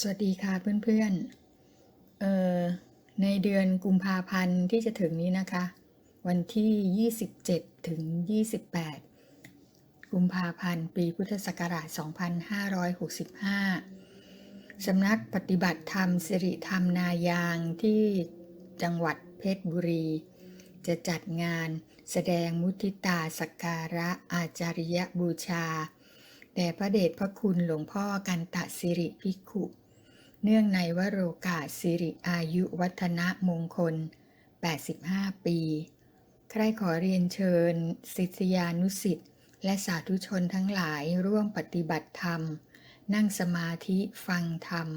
สวัสดีค่ะเพื่อนๆเอ่อในเดือนกุมภาพันธ์ที่จะถึงนี้นะคะ วันที่ 27 ถึง 28 กุมภาพันธ์ ปีพุทธศักราช 2565 สำนักปฏิบัติธรรมสิริธรรมนายางที่จังหวัดเพชรบุรี จะจัดงานแสดงมุทิตาสักการะอาจาริยบูชาแด่พระเดชพระคุณหลวงพ่อกันตะสิริภิกขุ เนื่องในวโรกาสสิริอายุวัฒนมงคล 85 ปี ใครขอเรียนเชิญศิษยานุสิ์และสาธุชนทั้งหลายร่วมปฏิบัติธรรม นั่งสมาธิฟังธรรม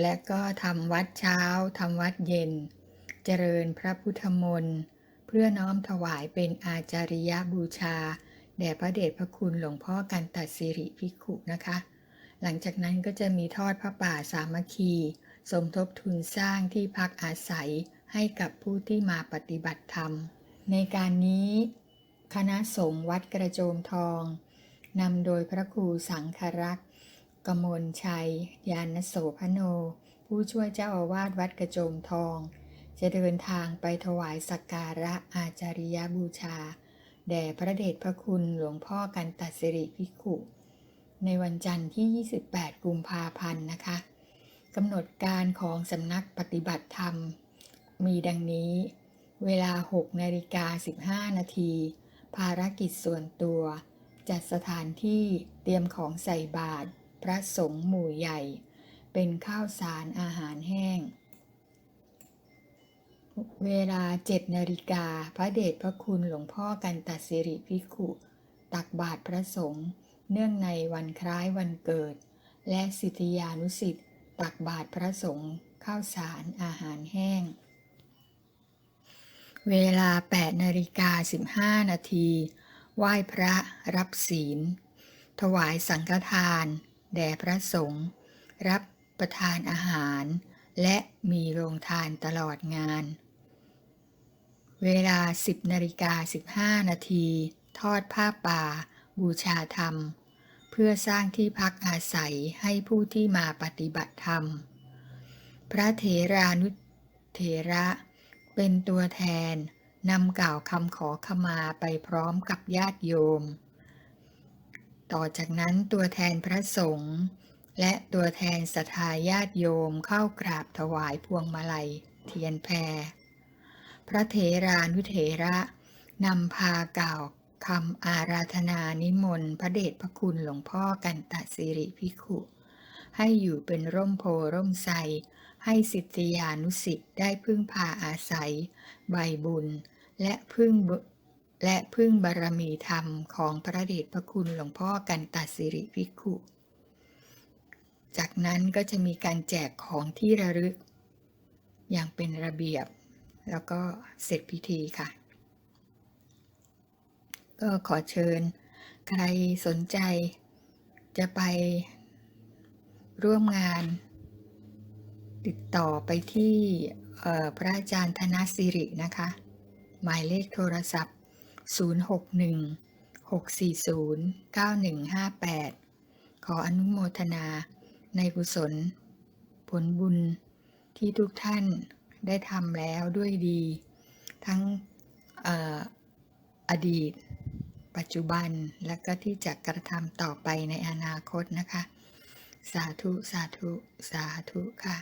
และก็ทำวัดเช้าทำวัดเย็น เจริญพระพุทธมนต์เพื่อน้อมถวายเป็นอาจาริยบูชา แด่พระเดชพระคุณหลวงพ่อกันตัดสิริภิขุนะคะ หลังจากนั้นก็จะมีทอดพระป่าสามัคคี สมทบทุนสร้างที่พักอาศัยให้กับผู้ที่มาปฏิบัติธรรม ในการนี้ คณะสงฆ์วัดกระโจมทองนำโดยพระครูสังครักษ์กมลชัย ยานโสพโน ผู้ช่วยเจ้าอาวาสวัดกระโจมทอง จะเดินทางไปถวายสักการะอาจาริยบูชา แด่พระเดชพระคุณหลวงพ่อกันตัดสิริภิกขุ ในวันจันทร์ที่ 28 กุมภาพันธ์นะคะกำหนดการของสำนักปฏิบัติธรรม มีดังนี้ เวลา 6นาฬิกา15 นาที ภารกิจส่วนตัว จัดสถานที่เตรียมของใส่บาตรพระสงฆ์หมู่ใหญ่ เป็นข้าวสารอาหารแห้ง เวลา 7นาฬิกาพระเดชพระคุณหลวงพ่อกันตัดสิริภิขุ ตักบาตรพระสงฆ์ เนื่องในวันคล้ายวันเกิด และสิทธิยานุสิทธิ์ตักบาตรพระสงฆ์ข้าวสารอาหารแห้ง เวลา 8นาฬิกา15 นาที ไหว้พระรับศีล ถวายสังฆทาน แด่พระสงฆ์รับประทานอาหาร และมีโรงทานตลอดงาน เวลา 10นาฬิกา15 นาที ทอดผ้าป่า บูชาธรรม พื่อสร้างที่พักอาศัยให้ผู้ที่มาปฏิบัติธรรม พระเถรานุเถระเป็นตัวแทนนำกล่าวคำขอขมาไปพร้อมกับญาติโยม ต่อจากนั้นตัวแทนพระสงฆ์และตัวแทนศรัทธาญาติโยมเข้ากราบถวายพวงมาลัยเทียนแพร พระเถรานุเถระนำพากล่าว คำอาราธนานิมนต์พระเดชพระคุณหลวงพ่อกันตสิริภิขุ ให้อยู่เป็นร่มโพร่มไทรให้สิทธิยานุสิทธิ์ได้พึ่งพาอาศัย ใบบุญ และพึ่งและพึ่งบารมีธรรมของพระเดชพระคุณหลวงพ่อกันตสิริภิขุ จากนั้นก็จะมีการแจกของที่ระลึก อย่างเป็นระเบียบ แล้วก็เสร็จพิธีค่ะ ก็ขอเชิญ ใครสนใจจะไปร่วมงาน ติดต่อไปที่พระอาจารย์ธนสิรินะคะ หมายเลขโทรศัพท์ 061 640 9158 ขออนุโมทนาในกุศล ผลบุญที่ทุกท่านได้ทำแล้วด้วยดี ทั้งอออดีต ปัจจุบันและก็ที่จะกระทำต่อไปในอนาคตนะคะ สาธุ สาธุ สาธุค่ะ